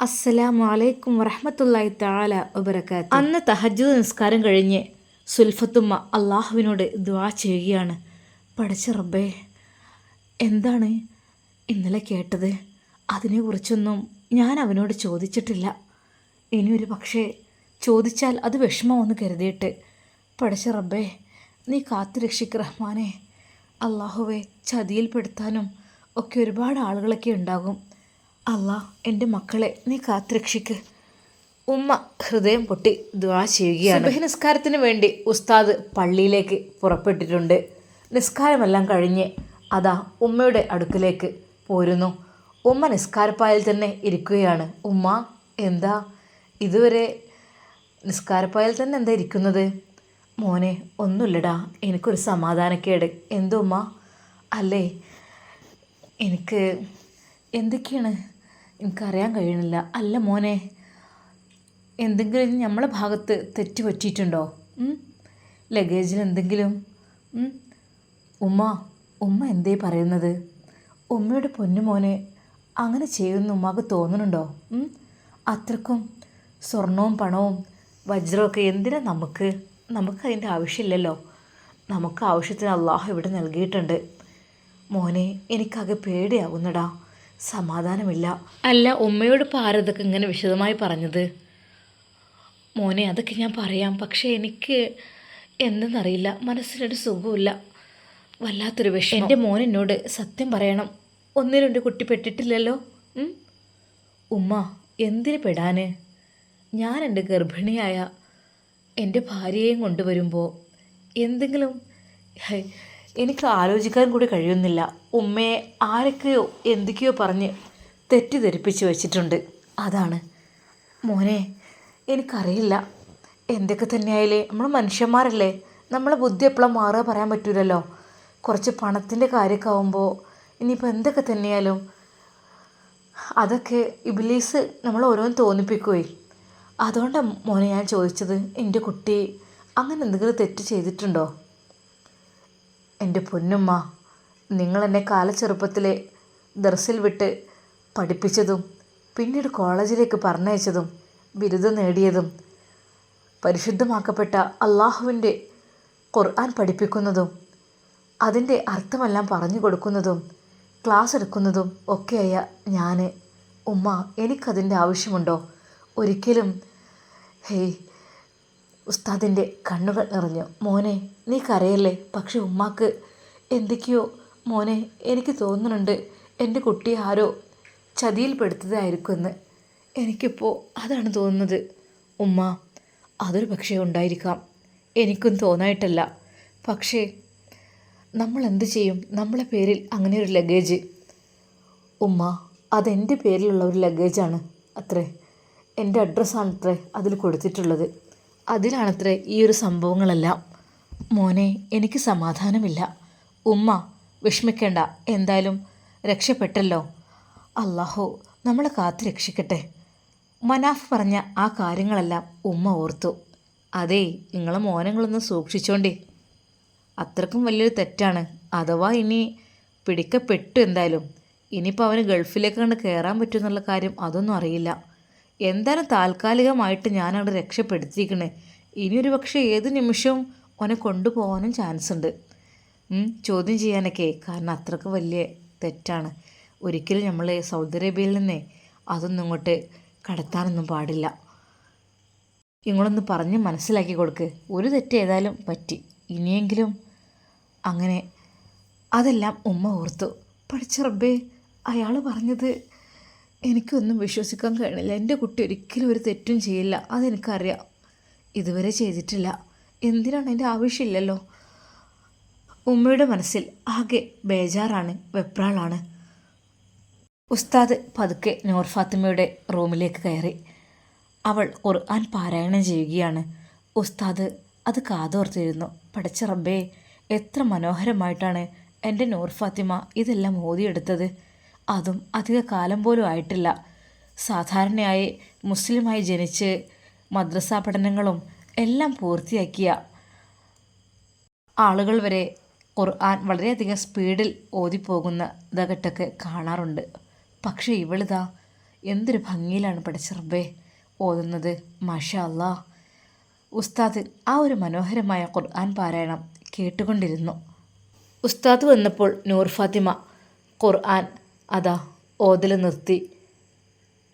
അസ്സലാമു അലൈക്കും വറഹമത്തല്ലായി താല ഉപരക്കാത്ത അന്ന് തഹജ്ജുദ് നിസ്കാരം കഴിഞ്ഞ് സുൽഫത്തുമ്മ അള്ളാഹുവിനോട് ദ്വാ ചെയ്യുകയാണ്. പഠിച്ച റബ്ബേ എന്താണ് ഇന്നലെ കേട്ടത്? അതിനെക്കുറിച്ചൊന്നും ഞാൻ അവനോട് ചോദിച്ചിട്ടില്ല. ഇനി ഒരു പക്ഷേ ചോദിച്ചാൽ അത് വിഷമമെന്ന് കരുതിയിട്ട് പഠിച്ച റബ്ബേ നീ കാത്തു രക്ഷിക്ക് റഹ്മാനെ. അള്ളാഹുവെ ചതിയിൽപ്പെടുത്താനും ഒക്കെ ഒരുപാട് ആളുകളൊക്കെ ഉണ്ടാകും. അല്ലാ എന്റെ മക്കളെ നീ കാത്തുരക്ഷിക്ക്. ഉമ്മ ഹൃദയം പൊട്ടി ദ്വാ ചെയ്യുകയാണ്. സുബഹി നിസ്കാരത്തിന് വേണ്ടി ഉസ്താദ് പള്ളിയിലേക്ക് പുറപ്പെട്ടിട്ടുണ്ട്. നിസ്കാരമെല്ലാം കഴിഞ്ഞ് അതാ ഉമ്മയുടെ അടുക്കിലേക്ക് പോരുന്നു. ഉമ്മ നിസ്കാരപ്പായൽ തന്നെ ഇരിക്കുകയാണ്. ഉമ്മ എന്താ? ഇതുവരെ നിസ്കാരപ്പായൽ തന്നെ എന്താ ഇരിക്കുന്നത്? മോനെ ഒന്നുമില്ലടാ. എനിക്കൊരു സമാധാനക്കേട്. എന്തുമ്മ? അല്ലേ? എനിക്ക് എന്തൊക്കെയാണ് എനിക്കറിയാൻ കഴിയണില്ല. അല്ല മോനെ എന്തെങ്കിലും നമ്മളെ ഭാഗത്ത് തെറ്റ് പറ്റിയിട്ടുണ്ടോ? ലഗേജിൽ എന്തെങ്കിലും? ഉമ്മ ഉമ്മ എന്തേ പറയുന്നത്? ഉമ്മയുടെ പൊന്നു മോനെ അങ്ങനെ ചെയ്യുമെന്ന് ഉമ്മാക്ക് തോന്നുന്നുണ്ടോ? അത്രക്കും സ്വർണവും പണവും വജ്രമൊക്കെ എന്തിനാ നമുക്ക്? നമുക്ക് അതിന്റെ ആവശ്യമില്ലല്ലോ. നമുക്ക് ആവശ്യത്തിന് അള്ളാഹു ഇവിടെ നൽകിയിട്ടുണ്ട്. മോനെ എനിക്കാകെ പേടിയാവുന്നടാ. സമാധാനമില്ല. അല്ല ഉമ്മയോട് പാരതൊക്കെ ഇങ്ങനെ വിശദമായി പറഞ്ഞത്. മോനെ അതൊക്കെ ഞാൻ പറയാം. പക്ഷേ എനിക്ക് എന്തെന്നറിയില്ല. മനസ്സിനൊരു സുഖമില്ല വല്ലാത്തൊരു വിഷയം എന്റെ മോൻ എന്നോട് സത്യം പറയണം. ഒന്നിനും എന്റെ കുട്ടി പെട്ടിട്ടില്ലല്ലോ. ഉമ്മ എന്തിന് പെടാന്? ഞാൻ എന്റെ ഗർഭിണിയായ എന്റെ ഭാര്യയെയും കൊണ്ടുവരുമ്പോൾ എന്തെങ്കിലും എനിക്ക് ആലോചിക്കാൻ കൂടി കഴിയുന്നില്ല. ഉമ്മയെ ആരൊക്കെയോ എന്തൊക്കെയോ പറഞ്ഞ് തെറ്റിദ്ധരിപ്പിച്ച് വെച്ചിട്ടുണ്ട്. അതാണ്. മോനെ എനിക്കറിയില്ല. എന്തൊക്കെ തന്നെയായാലേ നമ്മൾ മനുഷ്യന്മാരല്ലേ? നമ്മളെ ബുദ്ധി എപ്പോഴും മാറുക പറയാൻ പറ്റൂലല്ലോ. കുറച്ച് പണത്തിന്റെ കാര്യമൊക്കെ ആവുമ്പോൾ ഇനിയിപ്പോൾ എന്തൊക്കെ തന്നെയാലും അതൊക്കെ ഇബിലീസ് നമ്മൾ ഓരോന്ന് തോന്നിപ്പിക്കുകയെ അതുകൊണ്ടാണ് മോനെ ഞാൻ ചോദിച്ചത് എന്റെ കുട്ടി അങ്ങനെ എന്തെങ്കിലും തെറ്റ് ചെയ്തിട്ടുണ്ടോ? എന്റെ പൊന്നുമ്മ നിങ്ങൾ എന്നെ കാലച്ചെറുപ്പത്തിലെ ദർസിൽ വിട്ട് പഠിപ്പിച്ചതും പിന്നീട് കോളേജിലേക്ക് പറഞ്ഞയച്ചതും ബിരുദം നേടിയതും പരിശുദ്ധമാക്കപ്പെട്ട അള്ളാഹുവിന്റെ ഖുർആൻ പഠിപ്പിക്കുന്നതും അതിന്റെ അർത്ഥമെല്ലാം പറഞ്ഞു കൊടുക്കുന്നതും ക്ലാസ് എടുക്കുന്നതും ഒക്കെയായ ഞാൻ ഉമ്മ എനിക്കതിന്റെ ആവശ്യമുണ്ടോ? ഒരിക്കലും ഹേയ് ഉസ്താദിന്റെ കണ്ണുകൾ നിറഞ്ഞു. മോനെ നീ കരയല്ലേ? പക്ഷെ ഉമ്മാക്ക് എന്തൊക്കെയോ മോനെ എനിക്ക് തോന്നുന്നുണ്ട് എന്റെ കുട്ടി ആരോ ചതിയിൽപ്പെടുത്തതായിരിക്കുമെന്ന് എനിക്കിപ്പോൾ അതാണ് തോന്നുന്നത്. ഉമ്മ അതൊരു പക്ഷേ ഉണ്ടായിരിക്കാം. എനിക്കും തോന്നായിട്ടല്ല. പക്ഷേ നമ്മൾ എന്ത് ചെയ്യും? നമ്മളെ പേരിൽ അങ്ങനെ ഒരു ലഗേജ്. ഉമ്മ അതെന്റെ പേരിലുള്ള ഒരു ലഗേജാണ്. അത്രേ. എന്റെ അഡ്രസ്സാണത്രേ അതിൽ കൊടുത്തിട്ടുള്ളത്. അതിലാണത്രേ ഈ ഒരു സംഭവങ്ങളെല്ലാം. മോനെ എനിക്ക് സമാധാനമില്ല. ഉമ്മ വിഷമിക്കേണ്ട. എന്തായാലും രക്ഷപ്പെട്ടല്ലോ. അള്ളാഹു നമ്മളെ കാത്തു രക്ഷിക്കട്ടെ. മനാഫ് പറഞ്ഞ ആ കാര്യങ്ങളെല്ലാം ഉമ്മ ഓർത്തു. അതേ നിങ്ങളെ മോനങ്ങളൊന്ന് സൂക്ഷിച്ചോണ്ടേ. അത്രക്കും വലിയൊരു തെറ്റാണ്. അഥവാ ഇനി പിടിക്കപ്പെട്ടു എന്തായാലും. ഇനിയിപ്പോൾ അവന് ഗൾഫിലേക്ക് കണ്ട് കയറാൻ പറ്റുമെന്നുള്ള കാര്യം അതൊന്നും അറിയില്ല. എന്തായാലും താൽക്കാലികമായിട്ട് ഞാൻ അവിടെ രക്ഷപ്പെടുത്തിയിരിക്കണേ? ഇനിയൊരു പക്ഷേ ഏത് നിമിഷവും അവനെ കൊണ്ടുപോകാനും ചാൻസ് ഉണ്ട്. ചോദ്യം ചെയ്യാനൊക്കെ കാരണം അത്രയ്ക്ക് വലിയ തെറ്റാണ്. ഒരിക്കലും നമ്മൾ സൗദി അറേബ്യയിൽ നിന്നേ അതൊന്നും ഇങ്ങോട്ട് കടത്താനൊന്നും പാടില്ല. ഇങ്ങോട്ടൊന്ന് പറഞ്ഞ് മനസ്സിലാക്കി കൊടുക്ക്. ഒരു തെറ്റ് ഏതായാലും പറ്റി. ഇനിയെങ്കിലും അങ്ങനെ അതെല്ലാം ഉമ്മ ഓർത്തു. പഠിച്ച റബ്ബേ അയാൾ പറഞ്ഞത് എനിക്കൊന്നും വിശ്വസിക്കാൻ കഴിയണില്ല. എന്റെ കുട്ടി ഒരിക്കലും ഒരു തെറ്റും ചെയ്യില്ല. അതെനിക്കറിയാം. ഇതുവരെ ചെയ്തിട്ടില്ല. എന്തിനാണ് എന്റെ ആവശ്യമില്ലല്ലോ? ഉമ്മയുടെ മനസ്സിൽ ആകെ ബേജാറാണ് വെപ്രാളാണ്. ഉസ്താദ് പതുക്കെ നൂർ ഫാത്തിമയുടെ റൂമിലേക്ക് കയറി. അവൾ ഖുർആൻ പാരായണം ചെയ്യുകയാണ്. ഉസ്താദ് അത് കാതോർത്തിരുന്നു. പഠിച്ച റബ്ബേ എത്ര മനോഹരമായിട്ടാണ് എന്റെ നൂർ ഫാത്തിമ ഇതെല്ലാം ഓതിയെടുത്തത്. അതും അധിക കാലം പോലും ആയിട്ടില്ല. സാധാരണയായി മുസ്ലിമായി ജനിച്ച് മദ്രസ പഠനങ്ങളും എല്ലാം പൂർത്തിയാക്കിയ ആളുകൾ വരെ ഖുർആൻ വളരെയധികം സ്പീഡിൽ ഓതിപ്പോകുന്ന ഇതകട്ടൊക്കെ കാണാറുണ്ട്. പക്ഷേ ഇവളിതാ എന്തൊരു ഭംഗിയിലാണ് പഠിച്ചറബേ ഓതുന്നത്. മാഷാ അല്ലാ ഉസ്താദ് ആ ഒരു മനോഹരമായ ഖുർആൻ പാരായണം കേട്ടുകൊണ്ടിരുന്നു. ഉസ്താദ് വന്നപ്പോൾ നൂർ ഫാത്തിമ ഖുർആൻ അതാ ഓതൽ നിർത്തി.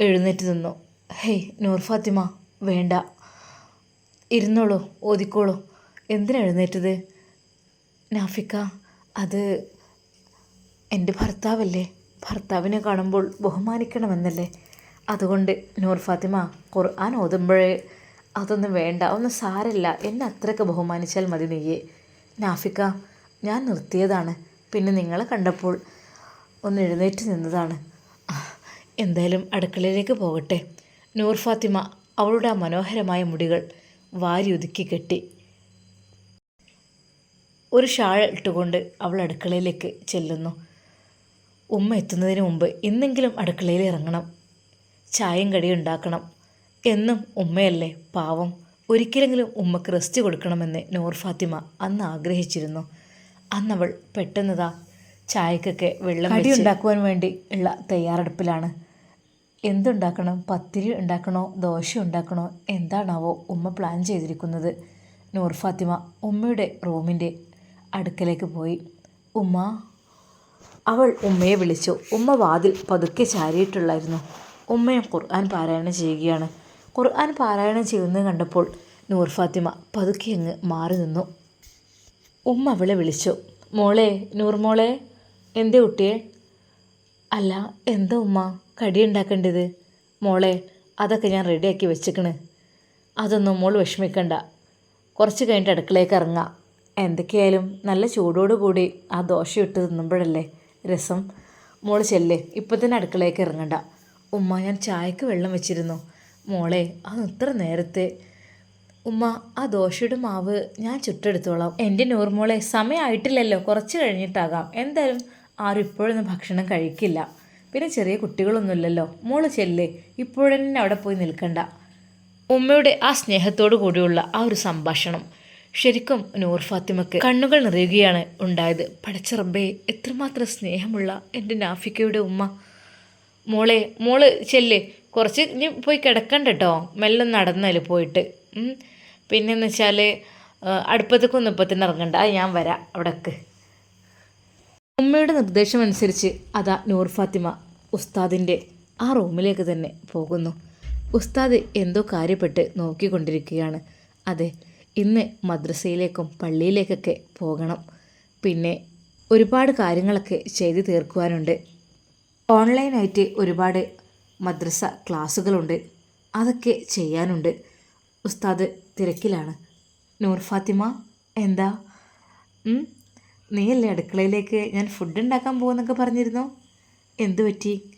എഴുന്നേറ്റ് നിന്നു. ഹേയ് നൂർ ഫാത്തിമ വേണ്ട. ഇരുന്നോളൂ ഓതിക്കോളൂ. എന്തിനാ എഴുന്നേറ്റത്? നാഫിക്ക അത് എന്റെ ഭർത്താവല്ലേ? ഭർത്താവിനെ കാണുമ്പോൾ ബഹുമാനിക്കണമെന്നല്ലേ? അതുകൊണ്ട് നൂർ ഫാത്തിമ ഖുർആൻ ഓതുമ്പോഴേ അതൊന്നും വേണ്ട ഒന്നും സാരല്ല. എന്നെ അത്രയൊക്കെ ബഹുമാനിച്ചാൽ മതി നീയെ. നാഫിക്ക ഞാൻ നിർത്തിയതാണ്. പിന്നെ നിങ്ങളെ കണ്ടപ്പോൾ ഒന്ന് എഴുന്നേറ്റ് നിന്നതാണ്. എന്തായാലും അടുക്കളയിലേക്ക് പോകട്ടെ. നൂർ ഫാത്തിമ അവളുടെ ആ മനോഹരമായ മുടികൾ വാരി ഒതുക്കി കെട്ടി. ഒരു ഷാൾ ഇട്ടുകൊണ്ട് അവൾ അടുക്കളയിലേക്ക് ചെല്ലുന്നു. ഉമ്മ എത്തുന്നതിന് മുമ്പ് ഇന്നെങ്കിലും അടുക്കളയിൽ ഇറങ്ങണം. ചായയും കടിയും ഉണ്ടാക്കണം. എന്നും ഉമ്മയല്ലേ പാവം. ഒരിക്കലെങ്കിലും ഉമ്മക്ക് റെസ്റ്റ് കൊടുക്കണമെന്ന് നൂർ ഫാത്തിമ അന്ന് ആഗ്രഹിച്ചിരുന്നു. അന്നവൾ പെട്ടെന്നതാ ചായക്കൊക്കെ വെള്ളം കടി ഉണ്ടാക്കുവാൻ വേണ്ടി ഉള്ള തയ്യാറെടുപ്പിലാണ്. എന്തുണ്ടാക്കണം? പത്തിരി ഉണ്ടാക്കണോ? ദോശ ഉണ്ടാക്കണോ? എന്താണാവോ ഉമ്മ പ്ലാൻ ചെയ്തിരിക്കുന്നത്. നൂർ ഫാത്തിമ ഉമ്മയുടെ റൂമിന്റെ അടുക്കലേക്ക് പോയി. ഉമ്മ അവൾ ഉമ്മയെ വിളിച്ചു. ഉമ്മ വാതിൽ പതുക്കെ ചാരിയിട്ടുള്ളായിരുന്നു. ഉമ്മയും ഖുർആൻ പാരായണം ചെയ്യുകയാണ്. ഖുർആൻ പാരായണം ചെയ്യുന്നത് കണ്ടപ്പോൾ നൂർ ഫാത്തിമ പതുക്കെ അങ്ങ് മാറി നിന്നു. ഉമ്മ അവളെ വിളിച്ചു. മോളെ നൂർ മോളെ എന്തേ കുട്ടിയെ? അല്ല എന്താ ഉമ്മ? കടി ഉണ്ടാക്കേണ്ടത്? മോളെ അതൊക്കെ ഞാൻ റെഡിയാക്കി വെച്ചിക്കണ്. അതൊന്നും മോൾ വിഷമിക്കണ്ട. കുറച്ച് കഴിഞ്ഞിട്ട് അടുക്കളയിലേക്ക് ഇറങ്ങാം. എന്തൊക്കെയായാലും നല്ല ചൂടോടുകൂടി ആ ദോശ ഇട്ട് തിന്നുമ്പോഴല്ലേ രസം. മോൾ ചെല്ലേ ഇപ്പം തന്നെ അടുക്കളയിലേക്ക് ഇറങ്ങണ്ട. ഉമ്മ ഞാൻ ചായക്ക് വെള്ളം വെച്ചിരുന്നു. മോളെ അത് ഇത്ര നേരത്തെ. ഉമ്മ ആ ദോശയുടെ മാവ് ഞാൻ ചുട്ടെടുത്തോളാം. എന്റെ നൂർമോളെ സമയമായിട്ടില്ലല്ലോ കുറച്ച് കഴിഞ്ഞിട്ടാകാം. എന്തായാലും ആരും ഇപ്പോഴൊന്നും ഭക്ഷണം കഴിക്കില്ല. പിന്നെ ചെറിയ കുട്ടികളൊന്നുമില്ലല്ലോ. മോൾ ചെല്ലേ. ഇപ്പോഴെന്നെ അവിടെ പോയി നിൽക്കണ്ട. ഉമ്മയുടെ ആ സ്നേഹത്തോടു കൂടിയുള്ള ആ ഒരു സംഭാഷണം ശരിക്കും നൂർ ഫാത്തിമക്ക് കണ്ണുകൾ നിറയുകയാണ് ഉണ്ടായത്. പടച്ചറബേ എത്രമാത്രം സ്നേഹമുള്ള എന്റെ നാഫിക്കയുടെ ഉമ്മ. മോളെ മോൾ ചെല്ലേ. കുറച്ച് ഇനി പോയി കിടക്കണ്ട കേട്ടോ മെല്ലെ നടന്നല്ലേ പോയിട്ട്. പിന്നെ പിന്നെന്ന് വെച്ചാൽ അടുപ്പത്തേക്കൊന്നും ഇപ്പം തന്നെ ഇറങ്ങണ്ട. ഞാൻ വരാം അവിടേക്ക്. ഉമ്മയുടെ നിർദ്ദേശം അനുസരിച്ച് അതാ നൂർ ഫാത്തിമ ഉസ്താദിന്റെ ആ റൂമിലേക്ക് തന്നെ പോകുന്നു. ഉസ്താദ് എന്തോ കാര്യപ്പെട്ട് നോക്കിക്കൊണ്ടിരിക്കുകയാണ്. അതെ ഇന്ന് മദ്രസയിലേക്കും പള്ളിയിലേക്കൊക്കെ പോകണം. പിന്നെ ഒരുപാട് കാര്യങ്ങളൊക്കെ ചെയ്തു തീർക്കുവാനുണ്ട്. ഓൺലൈനായിട്ട് ഒരുപാട് മദ്രസ ക്ലാസ്സുകളുണ്ട്. അതൊക്കെ ചെയ്യാനുണ്ട്. ഉസ്താദ് തിരക്കിലാണ്. നൂർ ഫാത്തിമ എന്താ? നീയല്ലേ അടുക്കളയിലേക്ക് ഞാൻ ഫുഡ് ഉണ്ടാക്കാൻ പോകുന്നൊക്കെ പറഞ്ഞിരുന്നു? എന്തു പറ്റി?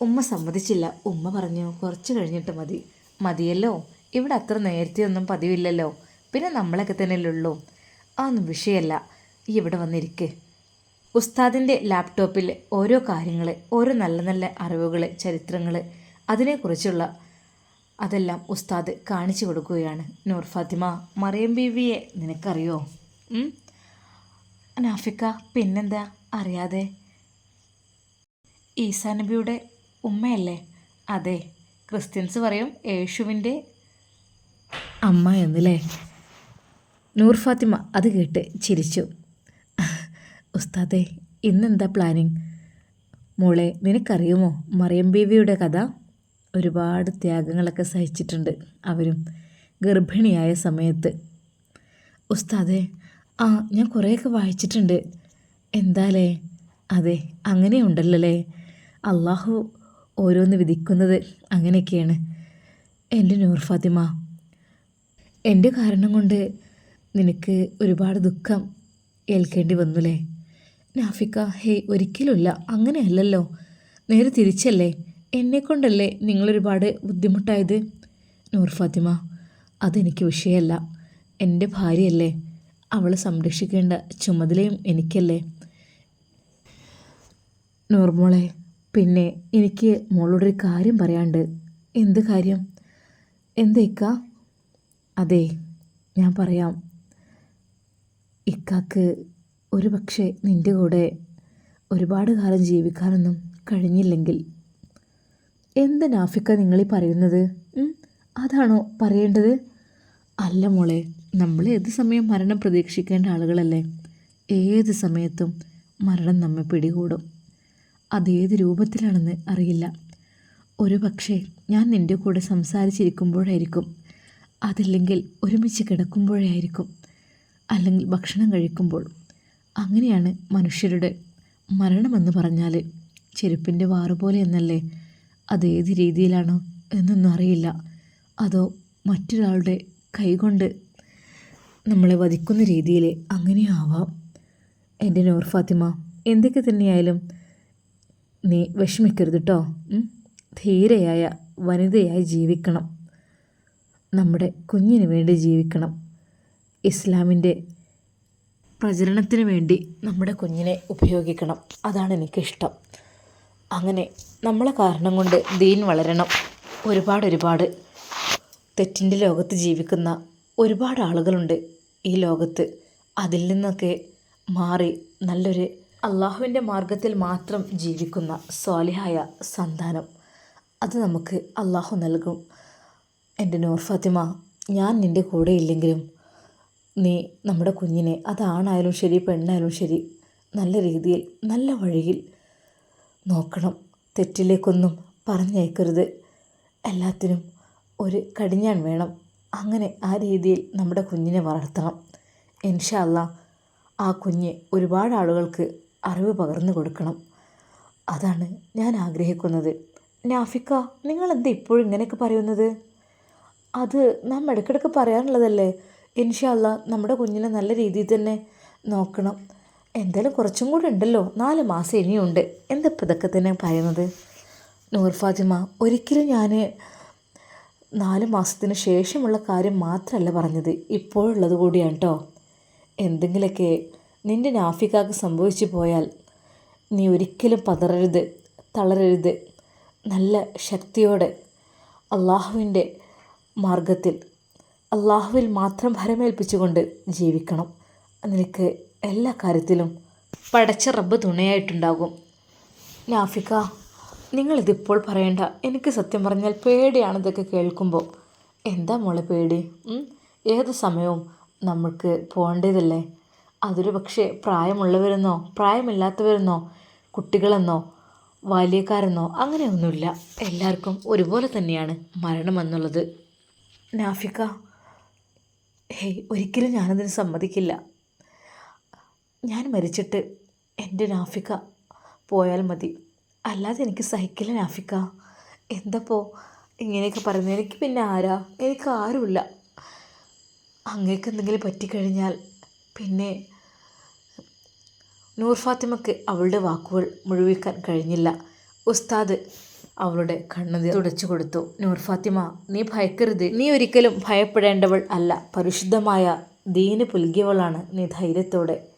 ഉമ്മ സമ്മതിച്ചില്ല. ഉമ്മ പറഞ്ഞു കുറച്ച് കഴിഞ്ഞിട്ട് മതി. മതിയല്ലോ. ഇവിടെ അത്ര നേരത്തെ ഒന്നും പതിവില്ലല്ലോ. പിന്നെ നമ്മളൊക്കെ തന്നെയല്ലേ ഉള്ളൂ. അതൊന്നും വിഷയമല്ല. ഈ ഇവിടെ വന്നിരിക്ക്. ഉസ്താദിന്റെ ലാപ്ടോപ്പിൽ ഓരോ കാര്യങ്ങൾ ഓരോ നല്ല നല്ല അറിവുകൾ ചരിത്രങ്ങൾ അതിനെക്കുറിച്ചുള്ള അതെല്ലാം ഉസ്താദ് കാണിച്ചു കൊടുക്കുകയാണ്. നൂർ ഫാത്തിമ മറിയം ബീവിയെ നിനക്കറിയോ? നാഫിക്ക പിന്നെന്താ? അറിയാതെ. ഈസാ നബിയുടെ ഉമ്മയല്ലേ? അതെ. ക്രിസ്ത്യൻസ് പറയും യേശുവിന്റെ അമ്മ എന്നല്ലേ? നൂർ ഫാത്തിമ അത് കേട്ട് ചിരിച്ചു. ഉസ്താദെ ഇന്നെന്താ പ്ലാനിങ്? മോളെ നിനക്കറിയുമോ? മറിയം ബീവിയുടെ കഥ? ഒരുപാട് ത്യാഗങ്ങളൊക്കെ സഹിച്ചിട്ടുണ്ട് അവരും ഗർഭിണിയായ സമയത്ത്. ഉസ്താദെ ആ ഞാൻ കുറേയൊക്കെ വായിച്ചിട്ടുണ്ട്. എന്താലേ? അതെ അങ്ങനെയുണ്ടല്ലേ അള്ളാഹു ഓരോന്ന് വിധിക്കുന്നത് അങ്ങനെയൊക്കെയാണ്. എന്റെ നൂർ ഫാത്തിമ എന്റെ കാരണം കൊണ്ട് നിനക്ക് ഒരുപാട് ദുഃഖം ഏൽക്കേണ്ടി വന്നുല്ലേ നാഫിക്ക ഹേ ഒരിക്കലുമില്ല. അങ്ങനെയല്ലല്ലോ. നേരെ തിരിച്ചല്ലേ? എന്നെക്കൊണ്ടല്ലേ നിങ്ങളൊരുപാട് ബുദ്ധിമുട്ടായത്? നൂർ ഫാത്തിമ അതെനിക്ക് വിഷയമല്ല. എന്റെ ഭാര്യയല്ലേ? അവളെ സംരക്ഷിക്കേണ്ട ചുമതലയും എനിക്കല്ലേ? നോർമോളെ പിന്നെ എനിക്ക് മോളോടൊരു കാര്യം പറയാണ്ട് എന്ത് കാര്യം? എന്തേക്ക? അതെ ഞാൻ പറയാം. ഇക്കാക്ക് ഒരു പക്ഷേ നിന്റെ കൂടെ ഒരുപാട് കാലം ജീവിക്കാനൊന്നും കഴിഞ്ഞില്ലെങ്കിൽ. എന്ത് നാഫിക്ക നിങ്ങളീ പറയുന്നത്? അതാണോ പറയേണ്ടത്? അല്ല മോളെ നമ്മൾ ഏത് സമയം മരണം പ്രതീക്ഷിക്കേണ്ട ആളുകളല്ലേ? ഏത് സമയത്തും മരണം നമ്മെ പിടികൂടും. അതേത് രൂപത്തിലാണെന്ന് അറിയില്ല. ഒരു പക്ഷേ ഞാൻ നിന്റെ കൂടെ സംസാരിച്ചിരിക്കുമ്പോഴായിരിക്കും. അതില്ലെങ്കിൽ ഒരുമിച്ച് കിടക്കുമ്പോഴായിരിക്കും. അല്ലെങ്കിൽ ഭക്ഷണം കഴിക്കുമ്പോൾ. അങ്ങനെയാണ് മനുഷ്യരുടെ മരണമെന്ന് പറഞ്ഞാൽ ചെരുപ്പിന്റെ വാറുപോലെ എന്നല്ലേ? അതേത് രീതിയിലാണോ എന്നൊന്നും അറിയില്ല. അതോ മറ്റൊരാളുടെ കൈകൊണ്ട് നമ്മളെ വധിക്കുന്ന രീതിയിൽ അങ്ങനെയാവാം. എന്റെ നൂർ ഫാത്തിമ എന്തൊക്കെ തന്നെയായാലും നീ വിഷമിക്കരുത് കേട്ടോ ധീരയായ വനിതയായി ജീവിക്കണം. നമ്മുടെ കുഞ്ഞിന് വേണ്ടി ജീവിക്കണം. ഇസ്ലാമിന്റെ പ്രചരണത്തിന് വേണ്ടി നമ്മുടെ കുഞ്ഞിനെ ഉപയോഗിക്കണം. അതാണ് എനിക്കിഷ്ടം. അങ്ങനെ നമ്മളെ കാരണം കൊണ്ട് ദീൻ വളരണം. ഒരുപാട് ഒരുപാട് തെറ്റിന്റെ ലോകത്ത് ജീവിക്കുന്ന ഒരുപാട് ആളുകളുണ്ട്. ഈ ലോകത്ത് അതിൽ നിന്നൊക്കെ മാറി നല്ലൊരു അള്ളാഹുവിന്റെ മാർഗത്തിൽ മാത്രം ജീവിക്കുന്ന സ്വാലിഹായ സന്താനം അത് നമുക്ക് അള്ളാഹു നൽകും. എന്റെ നൂർ ഫാത്തിമ ഞാൻ നിന്റെ കൂടെ ഇല്ലെങ്കിലും നീ നമ്മുടെ കുഞ്ഞിനെ അതാണായാലും ശരി പെണ്ണായാലും ശരി നല്ല രീതിയിൽ നല്ല വഴിയിൽ നോക്കണം. തെറ്റിലേക്കൊന്നും പറഞ്ഞയക്കരുത്. എല്ലാത്തിനും ഒരു കടിഞ്ഞാൻ വേണം. അങ്ങനെ ആ രീതിയിൽ നമ്മുടെ കുഞ്ഞിനെ വളർത്തണം. ഇൻഷാ അല്ലാ ആ കുഞ്ഞ് ഒരുപാട് ആളുകൾക്ക് അറിവ് പകർന്നു കൊടുക്കണം. അതാണ് ഞാൻ ആഗ്രഹിക്കുന്നത്. നാഫിക്ക നിങ്ങൾ എന്താ ഇപ്പോഴും ഇങ്ങനെയൊക്കെ പറയുന്നത്? അത് നാം ഇടയ്ക്കിടയ്ക്ക് പറയാറുള്ളതല്ലേ? ഇൻഷാല്ല നമ്മുടെ കുഞ്ഞിനെ നല്ല രീതിയിൽ തന്നെ നോക്കണം. എന്തായാലും കുറച്ചും കൂടെ ഉണ്ടല്ലോ. നാല് മാസം ഇനിയുണ്ട്. എന്താ ഇപ്പം ഇതൊക്കെ തന്നെ പറയുന്നത്? നൂർ ഫാത്തിമ ഒരിക്കലും ഞാൻ നാല് മാസത്തിന് ശേഷമുള്ള കാര്യം മാത്രമല്ല പറഞ്ഞത്. ഇപ്പോഴുള്ളത് കൂടിയാണ് കേട്ടോ എന്തെങ്കിലുമൊക്കെ നിന്റെ നാഫിക്കാക്ക് സംഭവിച്ചു പോയാൽ നീ ഒരിക്കലും പതറരുത് തളരരുത്. നല്ല ശക്തിയോടെ അള്ളാഹുവിന്റെ മാർഗത്തിൽ അള്ളാഹുവിൽ മാത്രം ഭരമേൽപ്പിച്ചുകൊണ്ട് ജീവിക്കണം. നിനക്ക് എല്ലാ കാര്യത്തിലും പടച്ച റബ്ബ് തുണയായിട്ടുണ്ടാകും. നാഫിക്ക നിങ്ങളിതിപ്പോൾ പറയണ്ട. എനിക്ക് സത്യം പറഞ്ഞാൽ പേടിയാണ് ഇതൊക്കെ കേൾക്കുമ്പോൾ എന്താ മോളെ പേടി? ഏത് സമയവും നമുക്ക് പോകേണ്ടതല്ലേ? അതൊരു പക്ഷേ പ്രായമുള്ളവരെന്നോ പ്രായമില്ലാത്തവരെന്നോ കുട്ടികളെന്നോ ബാല്യക്കാരെന്നോ അങ്ങനെയൊന്നുമില്ല. എല്ലാവർക്കും ഒരുപോലെ തന്നെയാണ് മരണമെന്നുള്ളത് നാഫിക്ക ഹേയ് ഒരിക്കലും ഞാനതിന് സമ്മതിക്കില്ല. ഞാൻ മരിച്ചിട്ട് എന്റെ നാഫിക്ക പോയാൽ മതി. അല്ലാതെ എനിക്ക് സഹിക്കില്ല നാഫിക്ക. എന്തപ്പോ? ഇങ്ങനെയൊക്കെ പറയുന്നത് എനിക്ക് പിന്നെ ആരാ? എനിക്ക് ആരുമില്ല. അങ്ങേക്ക് എന്തെങ്കിലും പറ്റിക്കഴിഞ്ഞാൽ പിന്നെ നൂർ ഫാത്തിമക്ക് അവളുടെ വാക്കുകൾ മുഴുവിക്കാൻ കഴിഞ്ഞില്ല. ഉസ്താദ് അവളുടെ കണ്ണുനീർ തുടച്ചു കൊടുത്തു. നൂർ ഫാത്തിമ നീ ഭയക്കരുത്. നീ ഒരിക്കലും ഭയപ്പെടേണ്ടവൾ അല്ല. പരിശുദ്ധമായ ദീന് പുൽകിയവളാണ് നീ ധൈര്യത്തോടെ.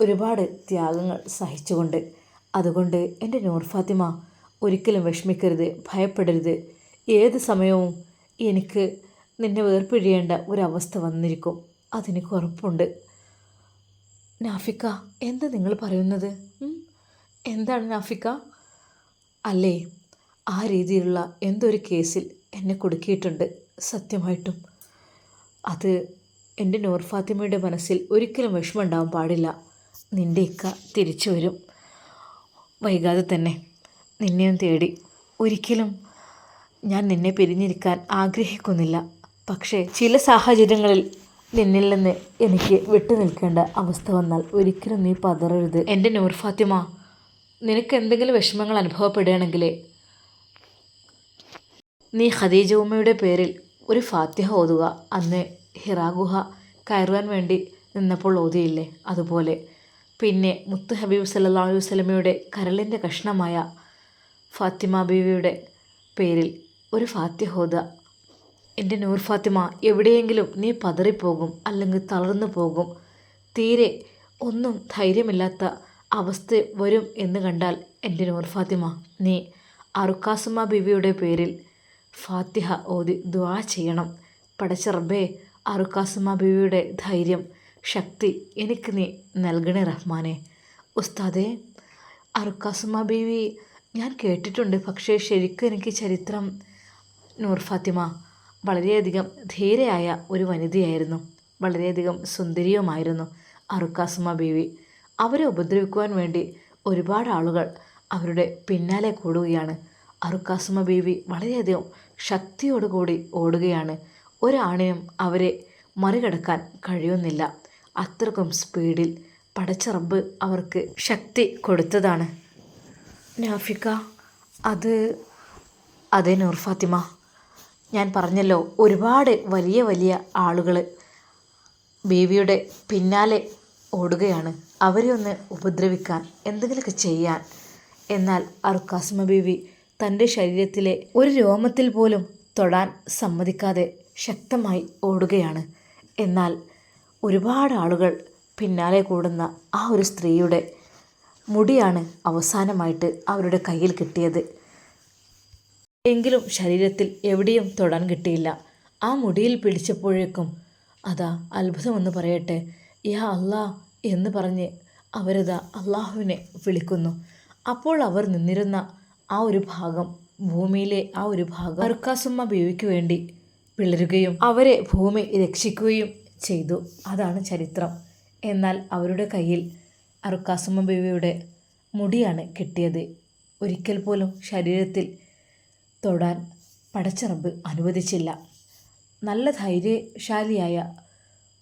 ഒരുപാട് ത്യാഗങ്ങൾ സഹിച്ചുകൊണ്ട് അതുകൊണ്ട് എന്റെ നൂർ ഫാത്തിമ ഒരിക്കലും വിഷമിക്കരുത് ഭയപ്പെടരുത്. ഏത് സമയവും എനിക്ക് നിന്നെ വേർപിഴിയേണ്ട ഒരവസ്ഥ വന്നിരിക്കും. അതെനിക്ക് ഉറപ്പുണ്ട്. നാഫിക്ക എന്താ നിങ്ങൾ പറയുന്നത്? എന്താണ് നാഫിക്ക? അല്ലേ ആ രീതിയിലുള്ള എന്തൊരു കേസിൽ എന്നെ കൊടുക്കിയിട്ടുണ്ട് സത്യമായിട്ടും. അത് എന്റെ നൂർ ഫാത്തിമയുടെ മനസ്സിൽ ഒരിക്കലും വിഷമമുണ്ടാവാൻ പാടില്ല. നിന്റെ ഇക്ക തിരിച്ചു വരും. വൈകാതെ തന്നെ നിന്നെയും തേടി. ഒരിക്കലും ഞാൻ നിന്നെ പിരിഞ്ഞിരിക്കാൻ ആഗ്രഹിക്കുന്നില്ല. പക്ഷേ ചില സാഹചര്യങ്ങളിൽ നിന്നിൽ നിന്ന് എനിക്ക് വിട്ടു നിൽക്കേണ്ട അവസ്ഥ വന്നാൽ ഒരിക്കലും നീ പതറരുത്. എന്റെ നൂർ ഫാത്തിമ നിനക്ക് എന്തെങ്കിലും വിഷമങ്ങൾ അനുഭവപ്പെടുകയാണെങ്കിൽ നീ ഖദീജ ഉമ്മയുടെ പേരിൽ ഒരു ഫാത്തിഹ ഓതുക. അന്ന് ഹിറാഗുഹ കയറുവാൻ വേണ്ടി നിന്നപ്പോൾ ഓതിയില്ലേ? അതുപോലെ പിന്നെ മുത്തു ഹബീബ് സല്ലല്ലാഹു അലൈഹി വസല്ലമയുടെ കരളിന്റെ കഷ്ണമായ ഫാത്തിമ ബീവിയുടെ പേരിൽ ഒരു ഓതുക എന്റെ നൂർ ഫാത്തിമ എവിടെയെങ്കിലും നീ പതറിപ്പോകും അല്ലെങ്കിൽ തളർന്നു പോകും. തീരെ ഒന്നും ധൈര്യമില്ലാത്ത അവസ്ഥ വരും എന്ന് കണ്ടാൽ എന്റെ നൂർ ഫാത്തിമ നീ അറുക്കാസുമ ബീവിയുടെ പേരിൽ ഫാത്തിഹ ഓതി ദുആ ചെയ്യണം. പടച്ചറബേ അറുക്കാസുമ ബീവിയുടെ ധൈര്യം ശക്തി എനിക്ക് നീ നൽകണേ റഹ്മാനെ. ഉസ്താദേ അറുക്കാസുമ ബീവി ഞാൻ കേട്ടിട്ടുണ്ട് പക്ഷേ ശരിക്കും എനിക്ക് ചരിത്രം. നൂർ ഫാത്തിമ വളരെയധികം ധീരയായ ഒരു വനിതയായിരുന്നു. വളരെയധികം സുന്ദരിയുമായിരുന്നു അറുക്കാസുമ ബീവി. അവരെ ഉപദ്രവിക്കുവാൻ വേണ്ടി ഒരുപാട് ആളുകൾ അവരുടെ പിന്നാലെ കൂടുകയാണ്. അറുക്കാസുമ ബീവി വളരെയധികം ശക്തിയോടുകൂടി ഓടുകയാണ്. ഒരാണിനും അവരെ മറികടക്കാൻ കഴിയുന്നില്ല. അത്രക്കും സ്പീഡിൽ പടച്ചറബ് അവർക്ക് ശക്തി കൊടുത്തതാണ്. നാഫിക്ക അത് അതെ നൂർ ഫാത്തിമ. ഞാൻ പറഞ്ഞല്ലോ ഒരുപാട് വലിയ വലിയ ആളുകൾ ബേബിയുടെ പിന്നാലെ ഓടുകയാണ്. അവരെ ഒന്ന് ഉപദ്രവിക്കാൻ എന്തെങ്കിലുമൊക്കെ ചെയ്യാൻ. എന്നാൽ അറുക്കാസ്മ ബേബി തന്റെ ശരീരത്തിലെ ഒരു രോമത്തിൽ പോലും തൊടാൻ സമ്മതിക്കാതെ ശക്തമായി ഓടുകയാണ്. എന്നാൽ ഒരുപാട് ആളുകൾ പിന്നാലെ കൂടുന്ന ആ ഒരു സ്ത്രീയുടെ മുടിയാണ് അവസാനമായിട്ട് അവരുടെ കയ്യിൽ കിട്ടിയത്. എങ്കിലും ശരീരത്തിൽ എവിടെയും തൊടാൻ കിട്ടിയില്ല. ആ മുടിയിൽ പിടിച്ചപ്പോഴേക്കും അതാ അത്ഭുതമെന്ന് പറയട്ടെ യാ അല്ലാ എന്ന് പറഞ്ഞ് അവരതാ അള്ളാഹുവിനെ വിളിക്കുന്നു. അപ്പോൾ അവർ നിന്നിരുന്ന ആ ഒരു ഭാഗം ഭൂമിയിലെ ആ ഒരു ഭാഗം അർക്കാസുമ്മ ബീവിക്ക് വേണ്ടി പിളരുകയും അവരെ ഭൂമി രക്ഷിക്കുകയും ചെയ്തു. അതാണ് ചരിത്രം. എന്നാൽ അവരുടെ കയ്യിൽ അറുക്കാസുമ ബീവിയുടെ മുടിയാണ് കിട്ടിയത്. ഒരിക്കൽ പോലും ശരീരത്തിൽ തൊടാൻ പടച്ചറബ് അനുവദിച്ചില്ല. നല്ല ധൈര്യശാലിയായ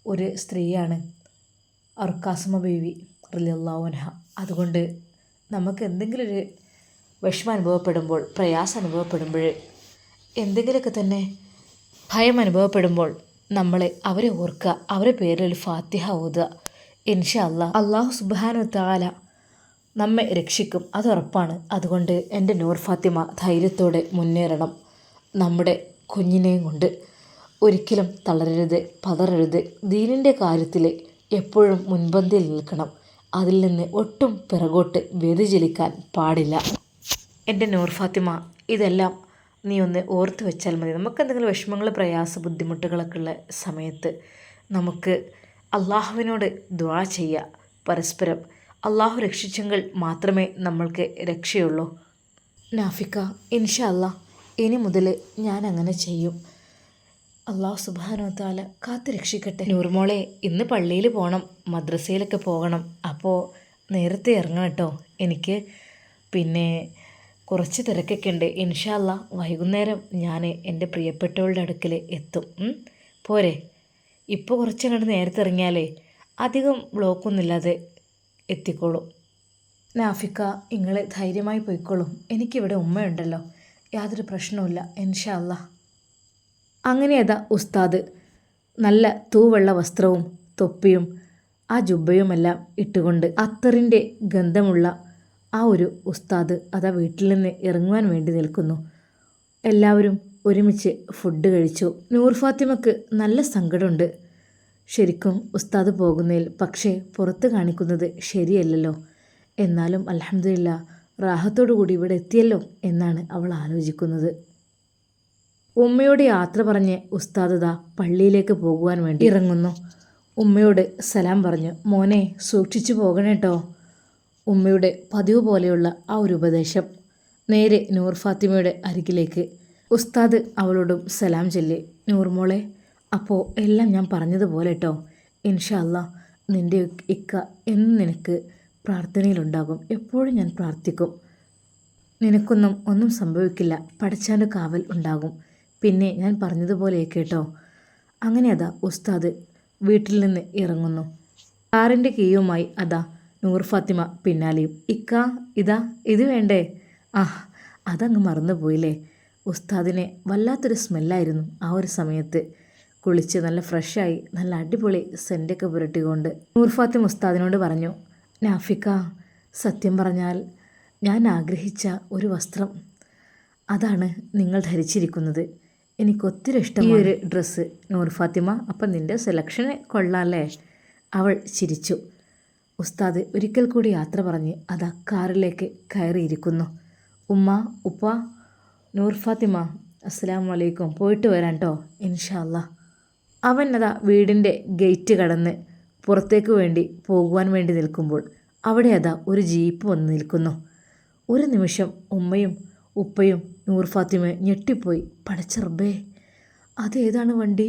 ഒരു സ്ത്രീയാണ് അറുക്കാസുമ ബീവി റിലാവൻഹ അതുകൊണ്ട് നമുക്ക് എന്തെങ്കിലും ഒരു വിഷമം അനുഭവപ്പെടുമ്പോൾ പ്രയാസം അനുഭവപ്പെടുമ്പോൾ എന്തെങ്കിലുമൊക്കെ തന്നെ ഭയം അനുഭവപ്പെടുമ്പോൾ നമ്മൾ അവരെ ഓർക്കുക. അവരെ പേരിൽ ഫാത്തിഹ ഓതുക. ഇൻഷാ അല്ലാ അള്ളാഹു സുബാനു താല നമ്മെ രക്ഷിക്കും. അത് ഉറപ്പാണ്. അതുകൊണ്ട് എന്റെ നൂർ ഫാത്തിമ ധൈര്യത്തോടെ മുന്നേറണം. നമ്മുടെ കുഞ്ഞിനെയും കൊണ്ട് ഒരിക്കലും തളരരുത് പതറരുത്. ദീനിന്റെ കാര്യത്തിൽ എപ്പോഴും മുൻപന്തിയിൽ നിൽക്കണം. അതിൽ നിന്ന് ഒട്ടും പിറകോട്ട് വ്യതിചലിക്കാൻ പാടില്ല. എന്റെ നൂർ ഫാത്തിമ ഇതെല്ലാം നീ ഒന്ന് ഓർത്ത് വെച്ചാൽ മതി. നമുക്ക് എന്തെങ്കിലും വിഷമങ്ങൾ പ്രയാസ ബുദ്ധിമുട്ടുകളൊക്കെ ഉള്ള സമയത്ത് നമുക്ക് അള്ളാഹുവിനോട് ദ്വാ ചെയ്യുക പരസ്പരം അള്ളാഹു രക്ഷിച്ചെങ്കിൽ മാത്രമേ നമ്മൾക്ക് രക്ഷയുള്ളൂ. നാഫിക്ക ഇൻഷാ അല്ലാ ഇനി മുതൽ ഞാൻ അങ്ങനെ ചെയ്യും. അള്ളാഹു സുബാനോ താല കാത്ത് രക്ഷിക്കട്ടെ. നൂർമോളെ ഇന്ന് പള്ളിയിൽ പോകണം മദ്രസയിലൊക്കെ പോകണം. അപ്പോൾ നേരത്തെ ഇറങ്ങണം കേട്ടോ എനിക്ക്. പിന്നെ കുറച്ച് തിരക്കൊക്കെ ഉണ്ട്. ഇൻഷാല്ല വൈകുന്നേരം ഞാൻ എന്റെ പ്രിയപ്പെട്ടവളുടെ അടുക്കൽ എത്തും. പോരെ. ഇപ്പോൾ കുറച്ചങ്ങോട്ട് നേരത്തെ ഇറങ്ങിയാലേ അധികം ബ്ലോക്കൊന്നുമില്ലാതെ എത്തിക്കോളും. നാഫിക്ക നിങ്ങൾ ധൈര്യമായി പോയിക്കോളും. എനിക്കിവിടെ ഉമ്മയുണ്ടല്ലോ. യാതൊരു പ്രശ്നവുമില്ല ഇൻഷാല്ല അങ്ങനെ അതാ ഉസ്താദ്. നല്ല തൂവെള്ള വസ്ത്രവും തൊപ്പിയും ആ ജുബയുമെല്ലാം ഇട്ടുകൊണ്ട് അത്തറിന്റെ ഗന്ധമുള്ള ആ ഒരു ഉസ്താദ് അതാ വീട്ടിൽ നിന്ന് ഇറങ്ങുവാൻ വേണ്ടി നിൽക്കുന്നു. എല്ലാവരും ഒരുമിച്ച് ഫുഡ് കഴിച്ചു. നൂർ ഫാത്തിമക്ക് നല്ല സങ്കടമുണ്ട്. ശരിക്കും ഉസ്താദ് പോകുന്നതിൽ പക്ഷേ പുറത്ത് കാണിക്കുന്നത് ശരിയല്ലല്ലോ. എന്നാലും അലഹമില്ല റാഹത്തോടു കൂടി ഇവിടെ എത്തിയല്ലോ എന്നാണ് അവൾ ആലോചിക്കുന്നത്. ഉമ്മയോട് യാത്ര പറഞ്ഞ് ഉസ്താദ് ദാ പള്ളിയിലേക്ക് പോകുവാൻ വേണ്ടി ഇറങ്ങുന്നു. ഉമ്മയോട് സലാം പറഞ്ഞു മോനെ സൂക്ഷിച്ചു പോകണേട്ടോ. ഉമ്മയുടെ പതിവ് പോലെയുള്ള ആ ഒരു ഉപദേശം. നേരെ നൂർ ഫാത്തിമയുടെ അരികിലേക്ക്. ഉസ്താദ് അവളോടും സലാം ചൊല്ലി നൂർ മോളെ അപ്പോൾ എല്ലാം ഞാൻ പറഞ്ഞതുപോലെ കേട്ടോ ഇൻഷല്ല നിന്റെ ഇക്ക എന്ന് നിനക്ക് പ്രാർത്ഥനയിലുണ്ടാകും. എപ്പോഴും ഞാൻ പ്രാർത്ഥിക്കും. നിനക്കൊന്നും ഒന്നും സംഭവിക്കില്ല. പഠിച്ചാന്റെ കാവൽ ഉണ്ടാകും. പിന്നെ ഞാൻ പറഞ്ഞതുപോലെ കേട്ടോ അങ്ങനെ അതാ ഉസ്താദ് വീട്ടിൽ നിന്ന് ഇറങ്ങുന്നു. കാറിന്റെ കീയുമായി അതാ നൂർ ഫാത്തിമ പിന്നാലെയും ഇക്ക ഇതാ ഇത് വേണ്ടേ? ആ അതങ്ങ് മറന്നുപോയില്ലേ ഉസ്താദിനെ വല്ലാത്തൊരു സ്മെല്ലായിരുന്നു ആ ഒരു സമയത്ത്. കുളിച്ച് നല്ല ഫ്രഷായി നല്ല അടിപൊളി സെന്റൊക്കെ പുരട്ടിക്കൊണ്ട് നൂർ ഫാത്തിമ ഉസ്താദിനോട് പറഞ്ഞു നാഫിക്ക സത്യം പറഞ്ഞാൽ ഞാൻ ആഗ്രഹിച്ച ഒരു വസ്ത്രം. അതാണ് നിങ്ങൾ ധരിച്ചിരിക്കുന്നത്. എനിക്ക് ഒത്തിരി ഇഷ്ടം ഈ ഒരു ഡ്രസ്സ് നൂർ ഫാത്തിമ അപ്പം നിന്റെ സെലക്ഷന് കൊള്ളാമല്ലേ അവൾ ചിരിച്ചു. ഉസ്താദ് ഒരിക്കൽ കൂടി യാത്ര പറഞ്ഞ് അതാ കാറിലേക്ക് കയറിയിരിക്കുന്നു. ഉമ്മ ഉപ്പ നൂർ ഫാത്തിമ അസ്സലാമു വലൈക്കും പോയിട്ട് വരാം കേട്ടോ ഇൻഷാ അല്ലാ അവൻ അതാ വീടിന്റെ ഗേറ്റ് കടന്ന് പുറത്തേക്ക് വേണ്ടി പോകുവാൻ വേണ്ടി നിൽക്കുമ്പോൾ അവിടെ അതാ ഒരു ജീപ്പ് വന്ന് നിൽക്കുന്നു. ഒരു നിമിഷം ഉമ്മയും ഉപ്പയും നൂർ ഫാത്തിമ ഞെട്ടിപ്പോയി. പടച്ചറബേ അതേതാണ് വണ്ടി?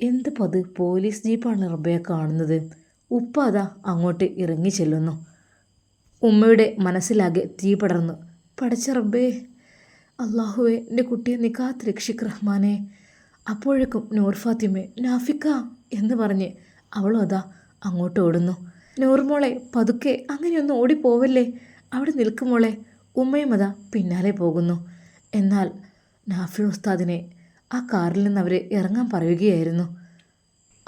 എന്ത് പത് പോലീസ് ജീപ്പാണ് റബ്ബയെ കാണുന്നത്. ഉപ്പ അതാ അങ്ങോട്ട് ഇറങ്ങി ചെല്ലുന്നു. ഉമ്മയുടെ മനസ്സിലാകെ തീ പടർന്നു. പഠിച്ച റബ്ബേ അള്ളാഹുവെ എന്റെ കുട്ടിയെ നിക്കാത്ത രക്ഷിക് റഹ്മാനെ. അപ്പോഴേക്കും നൂർ ഫാത്തിമെ നാഫിക്ക എന്ന് പറഞ്ഞ് അവളും അതാ അങ്ങോട്ട് ഓടുന്നു. നൂർമോളെ പതുക്കെ അങ്ങനെയൊന്നും ഓടിപ്പോവല്ലേ? അവിടെ നിൽക്കുമോളെ ഉമ്മയും അതാ പിന്നാലെ പോകുന്നു. എന്നാൽ നാഫി ഉസ്താദിനെ ആ കാറിൽ നിന്ന് അവരെ ഇറങ്ങാൻ പറയുകയായിരുന്നു.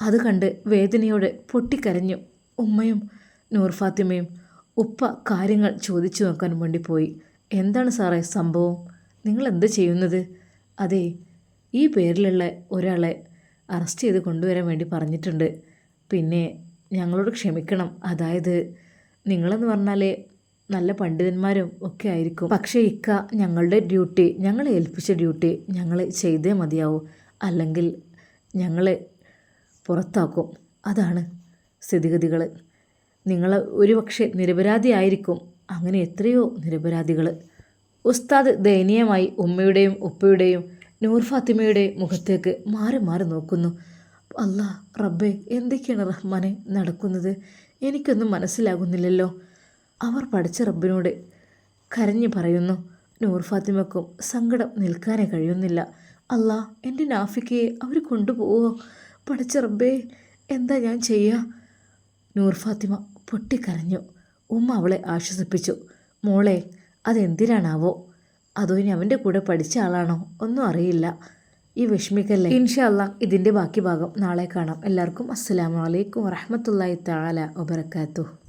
അത് കണ്ട് വേദനയോടെ പൊട്ടിക്കരഞ്ഞു. ഉമ്മയും നൂർ ഫാത്തിമയും ഉപ്പ കാര്യങ്ങൾ ചോദിച്ചു നോക്കാൻ വേണ്ടി പോയി. എന്താണ് സാറേ സംഭവം? നിങ്ങൾ എന്ത് ചെയ്യുന്നത്? അതെ ഈ പേരിലുള്ള ഒരാളെ അറസ്റ്റ് ചെയ്ത് കൊണ്ടുവരാൻ വേണ്ടി പറഞ്ഞിട്ടുണ്ട്. പിന്നെ ഞങ്ങളോട് ക്ഷമിക്കണം. അതായത് നിങ്ങളെന്ന് പറഞ്ഞാൽ നല്ല പണ്ഡിതന്മാരും ഒക്കെ ആയിരിക്കും. പക്ഷേ ഇക്ക ഞങ്ങളുടെ ഡ്യൂട്ടി ഞങ്ങളെ ഏൽപ്പിച്ച ഡ്യൂട്ടി ഞങ്ങൾ ചെയ്തേ മതിയാവൂ. അല്ലെങ്കിൽ ഞങ്ങളെ പുറത്താക്കും. അതാണ് സ്ഥിതിഗതികൾ നിങ്ങൾ ഒരുപക്ഷെ നിരപരാധിയായിരിക്കും. അങ്ങനെ എത്രയോ നിരപരാധികൾ ഉസ്താദ് ദയനീയമായി ഉമ്മയുടെയും ഉപ്പയുടെയും നൂർ ഫാത്തിമയുടെ മുഖത്തേക്ക് മാറി മാറി നോക്കുന്നു. അല്ലാ റബ്ബെ എന്തൊക്കെയാണ് റഹ്മാനെ നടക്കുന്നത്? എനിക്കൊന്നും മനസ്സിലാകുന്നില്ലല്ലോ. അവർ പഠിച്ച റബ്ബിനോട് കരഞ്ഞു പറയുന്നു. നൂർ ഫാത്തിമക്കും സങ്കടം നിൽക്കാനേ കഴിയുന്നില്ല. അല്ലാ എന്റെ നാഫിക്കയെ അവർ കൊണ്ടുപോവോ? പഠിച്ച എന്താ ഞാൻ ചെയ്യുക നൂർ ഫാത്തിമ പൊട്ടിക്കരഞ്ഞു. ഉമ്മ അവളെ ആശ്വസിപ്പിച്ചു. മോളെ അതെന്തിനാണാവോ? അതോ ഇനി അവന്റെ കൂടെ പഠിച്ച ആളാണോ? ഒന്നും അറിയില്ല. ഈ വിഷമിക്കല്ലേ? ഇൻഷല്ല ഇതിന്റെ ബാക്കി ഭാഗം നാളെ കാണാം. എല്ലാവർക്കും അസ്സാം വലൈക്കും വറഹമത്തല്ലാ തആല വബറകാതുഹു.